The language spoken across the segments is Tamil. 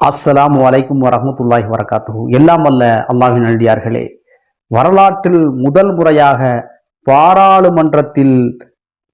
அஸ்ஸலாம் வலைக்கும் வரமத்துல்லாஹி வரகாத்து எல்லாம் அல்ல அல்லாஹின் அழியார்களே வரலாற்றில் முதல் முறையாக பாராளுமன்றத்தில்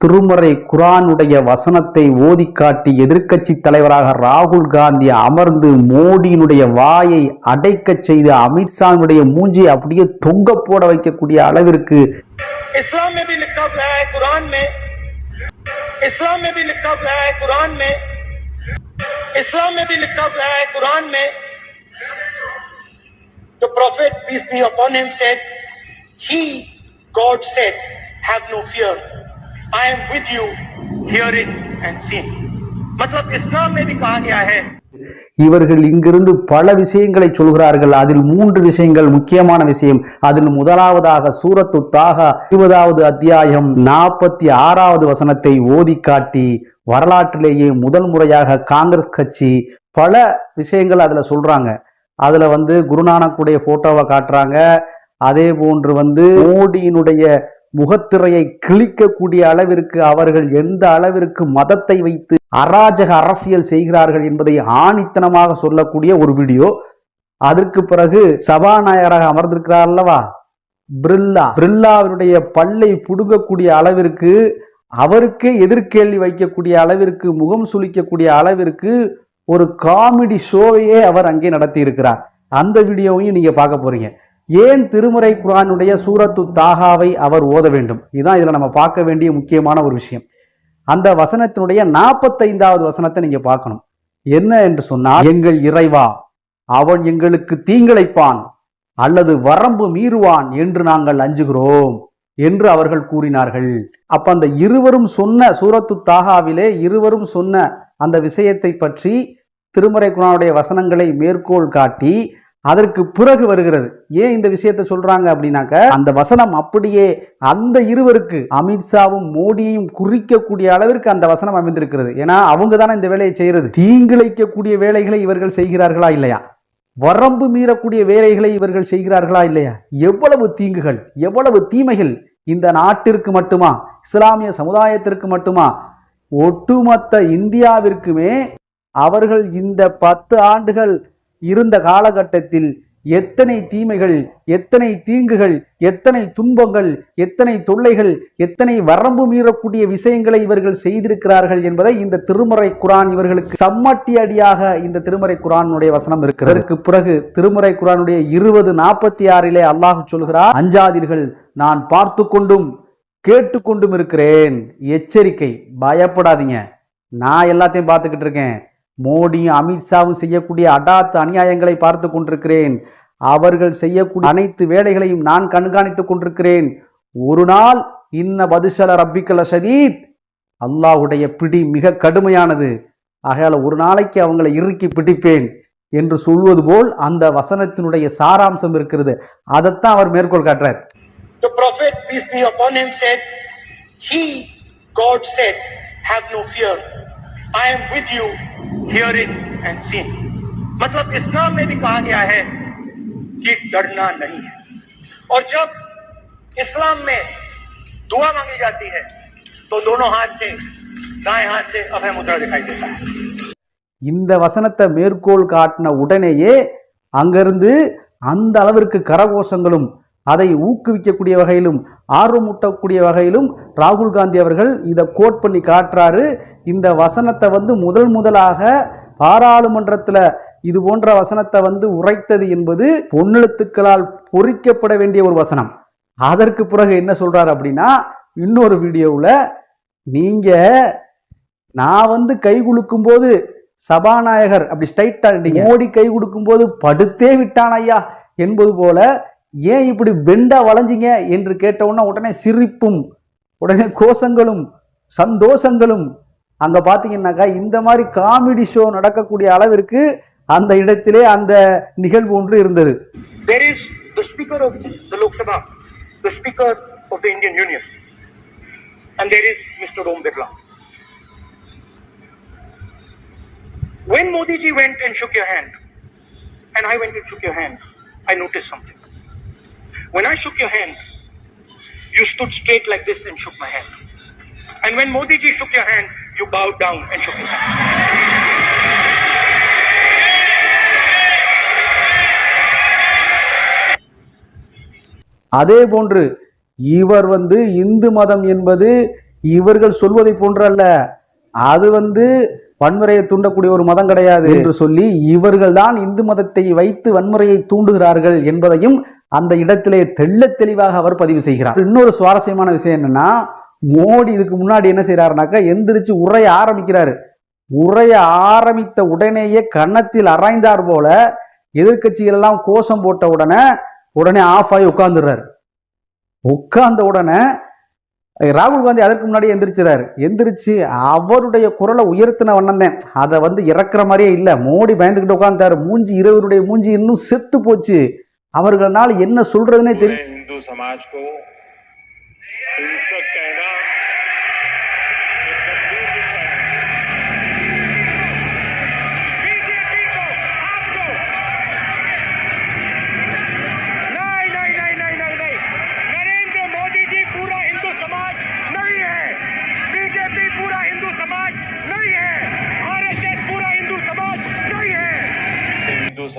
திருமறை குரானுடைய வசனத்தை ஓதி காட்டி எதிர்க்கட்சி தலைவராக ராகுல் காந்தி அமர்ந்து மோடியினுடைய வாயை அடைக்கச் செய்து அமித்ஷாவினுடைய மூஞ்சியை அப்படியே தொங்க போட வைக்கக்கூடிய அளவிற்கு இஸ்லாம் இஸ்லாம் इस्लाम में भी लिखा गया है कुरान में इस्लाम में भी लिखा गया है कुरान में the prophet peace be upon him said he god said have no fear i am with you hearing and seeing मतलब इस्लाम में भी कहा गया है இவர்கள் இங்கிருந்து பல விஷயங்களை சொல்கிறார்கள். அதில் மூன்று விஷயங்கள் முக்கியமான விஷயம். அதில் முதலாவதாக சூரத்து தாகா இருபதாவது அத்தியாயம் நாற்பத்தி ஆறாவது வசனத்தை ஓதி காட்டி வரலாற்றிலேயே முதல் முறையாக காங்கிரஸ் கட்சி பல விஷயங்கள் அதுல சொல்றாங்க. அதுல வந்து குருநானக்குடைய போட்டோவை காட்டுறாங்க. அதே போன்று வந்து மோடியினுடைய முகத்திரையை கிழிக்கக்கூடிய அளவிற்கு அவர்கள் எந்த அளவிற்கு மதத்தை வைத்து அராஜக அரசியல் செய்கிறார்கள் என்பதை ஆணித்தனமாக சொல்லக்கூடிய ஒரு வீடியோ. அதற்கு பிறகு சபாநாயகராக அமர்ந்திருக்கிறார் அல்லவா? பிர்லா. பிர்லாவினுடைய பல்லை புடுங்கக்கூடிய அளவிற்கு அவருக்கே எதிர்கேள்வி வைக்கக்கூடிய அளவிற்கு முகம் சுளிக்கக்கூடிய அளவிற்கு ஒரு காமெடி ஷோவையே அவர் அங்கே நடத்தி இருக்கிறார் அந்த வீடியோவையும் நீங்க பார்க்க போறீங்க. ஏன் திருமுறை குரானுடைய சூரத்து தாகாவை அவர் ஓத வேண்டும்? இதுதான் இதுல நம்ம பார்க்க வேண்டிய முக்கியமான ஒரு விஷயம். அந்த வசனத்தினுடைய நாற்பத்தைந்தாவது வசனத்தை நீங்க பார்க்கணும். என்ன என்று சொன்னால் எங்கள் இறைவா அவன் எங்களுக்கு தீங்கிழைப்பான் அல்லது வரம்பு மீறுவான் என்று நாங்கள் அஞ்சுகிறோம் என்று அவர்கள் கூறினார்கள். அப்ப அந்த இருவரும் சொன்ன சூரத்து தாகாவிலே இருவரும் சொன்ன அந்த விஷயத்தை பற்றி திருமறை குரானுடைய வசனங்களை மேற்கோள் காட்டி அதற்கு பிறகு வருகிறது. ஏன் இந்த விஷயத்தை சொல்றாங்க அப்படின்னாக்க அந்த வசனம் அப்படியே அந்த இருவருக்கு அமித்ஷாவும் மோடியையும் குறிக்கக்கூடிய அளவிற்கு அந்த வசனம் அமைந்திருக்கிறது. ஏன்னா அவங்க தானே இந்த வேலையை செய்யறது. தீங்கிழைக்கக்கூடிய வேலைகளை இவர்கள் செய்கிறார்களா இல்லையா? வரம்பு மீறக்கூடிய வேலைகளை இவர்கள் செய்கிறார்களா இல்லையா? எவ்வளவு தீங்குகள் எவ்வளவு தீமைகள் இந்த நாட்டிற்கு மட்டுமா இஸ்லாமிய சமுதாயத்திற்கு மட்டுமா? ஒட்டுமொத்த இந்தியாவிற்குமே அவர்கள் இந்த பத்து ஆண்டுகள் இருந்த காலகட்டத்தில் எத்தனை தீமைகள் எத்தனை தீங்குகள் எத்தனை துன்பங்கள் எத்தனை தொல்லைகள் எத்தனை வரம்பு மீறக்கூடிய விஷயங்களை இவர்கள் செய்திருக்கிறார்கள் என்பதை இந்த திருமுறை குரான் இவர்களுக்கு சம்மட்டி அடியாக இந்த திருமுறை குரானுடைய வசனம் இருக்கிறது. அதற்கு பிறகு திருமுறை குரானுடைய இருபது நாற்பத்தி ஆறிலே அல்லாஹ் சொல்கிறார் அஞ்சாதீர்கள் நான் பார்த்து கொண்டும் கேட்டுக்கொண்டும் இருக்கிறேன். எச்சரிக்கை பயப்படாதீங்க. நான் எல்லாத்தையும் பார்த்துக்கிட்டு இருக்கேன். மோடியும் அமித்ஷாவும் செய்யக்கூடிய அடாத்து அநியாயங்களை பார்த்து கொண்டிருக்கிறேன். அவர்கள் செய்யக்கூடிய அனைத்து வேலைகளையும் நான் கண்காணித்துக் கொண்டிருக்கிறேன். ஒரு நாள் இன்ன பதுசல ரப்பிக்கல சதீத் அல்லாஹ்வுடைய பிடி மிக கடுமையானது. ஆகையால் ஒரு நாளைக்கு அவங்களை இறுக்கி பிடிப்பேன் என்று சொல்வது போல் அந்த வசனத்தினுடைய சாராம்சம் இருக்கிறது. அதைத்தான் அவர் மேற்கோள் காட்டுறார். The prophet, peace be upon him, said, He, God said, have no fear. I am with you, hearing and seeing. मतलब इस्लाम में भी कहा गया है कि डरना नहीं है और जब इस्लाम में दुआ मांगी जाती है तो दोनों हाथ से दाएं हाथ से अभय मुद्रा दिखाई देता है இந்த வசனத்தை மேற்கோள் காட்டின உடனேயே அங்கிருந்து அந்த அளவிற்கு கரகோஷங்களும் அதை ஊக்குவிக்கக்கூடிய வகையிலும் ஆர்வமூட்டக்கூடிய வகையிலும் ராகுல் காந்தி அவர்கள் இதை கோட் பண்ணி காட்டுறாரு. இந்த வசனத்தை வந்து முதல் முதலாக பாராளுமன்றத்தில் இது போன்ற வசனத்தை வந்து உரைத்தது என்பது பொன்னெழுத்துக்களால் பொறிக்கப்பட வேண்டிய ஒரு வசனம். அதற்கு பிறகு என்ன சொல்றாரு அப்படின்னா இன்னொரு வீடியோவில் நீங்க நான் வந்து கை குலுக்கும் போது சபாநாயகர் அப்படி ஸ்ட்ரைட்டா மோடி கை கொடுக்கும் போது படுத்தே விட்டான் ஐயா என்பது போல ஏன் இப்படி பெண்டா வளைஞ்சிங்க என்று கேட்டவுடனே உடனே சிரிப்பும் உடனே கோஷங்களும் சந்தோஷங்களும் அங்க பாத்தீங்கன்னாக்கா இந்த மாதிரி காமெடி ஷோ நடக்கக்கூடிய அளவிற்கு அந்த இடத்திலே அந்த நிகழ்வு ஒன்று இருந்தது There is the Speaker of the Lok Sabha, the Speaker of the Indian Union, and there is Mr. Om Birla. When Modi ji went and shook your hand, and I went and shook your hand, I noticed something. When I shook your hand, you stood straight like this and shook my hand. And when Modi ji shook your hand, you bowed down and shook his hand. அதே போன்று இவர் வந்து இந்து மதம் என்பது இவர்கள் சொல்வதை போன்றல்ல அது வந்து வன்முறையை தூண்டக்கூடிய ஒரு மதம் கிடையாது. என்று சொல்லி இவர்கள் தான் இந்து மதத்தை வைத்து வன்முறையை தூண்டுகிறார்கள் என்பதையும் அந்த இடத்திலே தெள்ளத் தெளிவாக அவர் பதிவு செய்கிறார். இன்னொரு சுவாரஸ்யமான விஷயம் என்னன்னா மோடி இதுக்கு முன்னாடி என்ன செய்யறாருனாக்கா எந்திரிச்சு உரைய ஆரம்பிக்கிறாரு. உரைய ஆரம்பித்த உடனேயே கன்னத்தில் அரைந்தார் போல எதிர்க்கட்சிகள் எல்லாம் கோஷம் போட்ட உடனே உடனே ஆஃப் ஆகி உட்கார்ந்துடுறாரு. உட்கார்ந்த உடனே ராகுல் காந்தி அதற்கு முன்னாடி எந்திரிச்சிறாரு. எந்திரிச்சு அவருடைய குரலை உயர்த்தின வண்ணந்தேன் அதை வந்து இறக்குற மாதிரியே இல்லை. மோடி பயந்துக்கிட்டு உட்கார்ந்தாரு மூஞ்சி இருவருடைய மூஞ்சி இன்னும் செத்து போச்சு. அவர்களால் என்ன சொல்றதுன்னே தெரியும்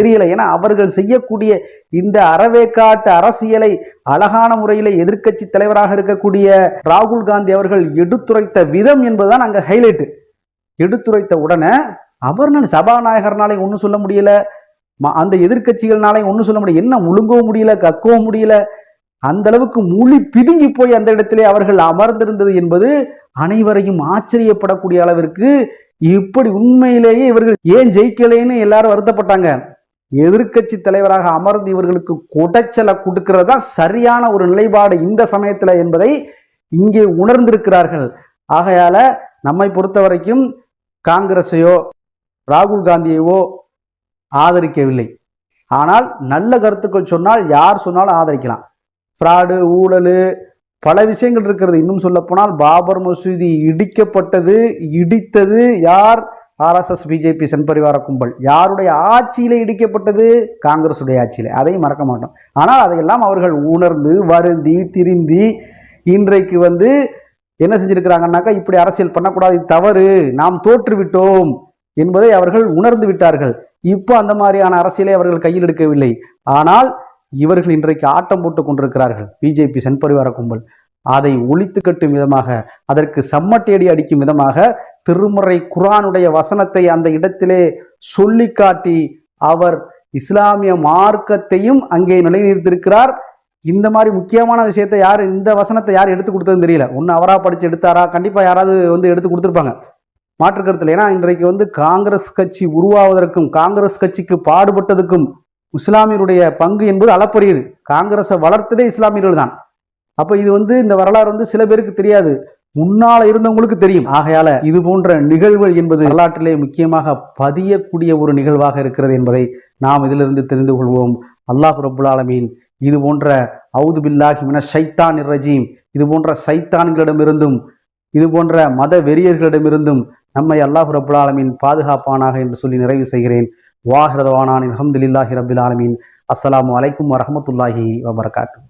தெரியல. ஏன்னா அவர்கள் செய்யக்கூடிய இந்த அறவேக்காட்டு அரசியலை அழகான முறையில் எதிர்க்கட்சி தலைவராக இருக்கக்கூடிய ராகுல் காந்தி அவர்கள் எடுத்துரைத்த விதம் என்பதுதான் அங்க ஹைலைட் எடுத்துரைத்த உடனே அவர்னால் சபாநாயகர்னாலே ஒன்றும் சொல்ல முடியல. அந்த எதிர்கட்சிகள்னாலே ஒன்றும் சொல்ல முடியல. என்ன முழுங்கவும் முடியல கக்கவும் முடியல. அந்த அளவுக்கு மொழி பிதுங்கி போய் அந்த இடத்திலே அவர்கள் அமர்ந்திருந்தது என்பது அனைவரையும் ஆச்சரியப்படக்கூடிய அளவிற்கு இப்படி உண்மையிலேயே இவர்கள் ஏன் ஜெயிக்கலைன்னு எல்லாரும் வருத்தப்பட்டாங்க. எதிர்க்கட்சி தலைவராக அமர்ந்து இவர்களுக்கு குடைச்சலை கொடுக்கிறதா சரியான ஒரு நிலைப்பாடு இந்த சமயத்தில் என்பதை இங்கே உணர்ந்திருக்கிறார்கள். ஆகையால நம்மை பொறுத்த வரைக்கும் காங்கிரஸையோ ராகுல் காந்தியையோ ஆதரிக்கவில்லை. ஆனால் நல்ல கருத்துக்கள் சொன்னால் யார் சொன்னாலும் ஆதரிக்கலாம். ஃப்ராடு ஊழல் பல விஷயங்கள் இருக்கிறது. இன்னும் சொல்ல போனால் பாபர் மசூதி இடிக்கப்பட்டது இடித்தது யார் ஆர்எஸ்எஸ் பிஜேபி சென்பரிவார கும்பல். யாருடைய ஆட்சியில் இடிக்கப்பட்டது? காங்கிரஸுடைய ஆட்சியில். அதையும் மறக்க மாட்டோம். ஆனால் அதையெல்லாம் அவர்கள் உணர்ந்து வருந்தி திரிந்தி இன்றைக்கு வந்து என்ன செஞ்சிருக்கிறாங்கன்னாக்கா இப்படி அரசியல் பண்ணக்கூடாது தவறு நாம் தோற்றுவிட்டோம் என்பதை அவர்கள் உணர்ந்து விட்டார்கள். இப்போ அந்த மாதிரியான அரசியலை அவர்கள் கையில் எடுக்கவில்லை. ஆனால் இவர்கள் இன்றைக்கு ஆட்டம் போட்டுக் கொண்டிருக்கிறார்கள். பிஜேபி சென்பரிவார கும்பல். அதை ஒழித்து கட்டும் விதமாக அதற்கு சம்மட்டேடி அடிக்கும் விதமாக திருமுறை குரானுடைய வசனத்தை அந்த இடத்திலே சொல்லி காட்டி அவர் இஸ்லாமிய மார்க்கத்தையும் அங்கே நிலைநிறுத்திருக்கிறார் இந்த மாதிரி முக்கியமான விஷயத்தை யார் இந்த வசனத்தை யார் எடுத்து கொடுத்ததுன்னு தெரியல. ஒன்று அவரா படித்து எடுத்தாரா? கண்டிப்பாக யாராவது வந்து எடுத்து கொடுத்துருப்பாங்க. மாற்று கருத்தில் ஏன்னா இன்றைக்கு வந்து காங்கிரஸ் கட்சி உருவாவதற்கும் காங்கிரஸ் கட்சிக்கு பாடுபட்டதுக்கும் இஸ்லாமியருடைய பங்கு என்பது அளப்பரியது. காங்கிரஸை வளர்த்ததே இஸ்லாமியர்கள் தான். அப்போ இது வந்து இந்த வரலாறு வந்து சில பேருக்கு தெரியாது. முன்னால் இருந்தவங்களுக்கு தெரியும். ஆகையால இது போன்ற நிகழ்வுகள் என்பது வரலாற்றிலே முக்கியமாக பதியக்கூடிய ஒரு நிகழ்வாக இருக்கிறது என்பதை நாம் இதிலிருந்து தெரிந்து கொள்வோம். அல்லாஹ் ரபுல் ஆலமீன் இது போன்ற அவுது பில்லாஹி மின சைத்தான் ரஜீம் இது போன்ற சைத்தான்களிடமிருந்தும் இது போன்ற மத வெறியர்களிடமிருந்தும் நம்மை அல்லாஹ் ரபுல் ஆலமீன் பாதுகாப்பானாக என்று சொல்லி நிறைவு செய்கிறேன். வாஹிரதவானான் அஹமதுல்லாஹி ரபில் ஆலமீன். அஸ்ஸலாமு அலைக்கும் வரஹமத்துல்லாஹி வபரகாத்து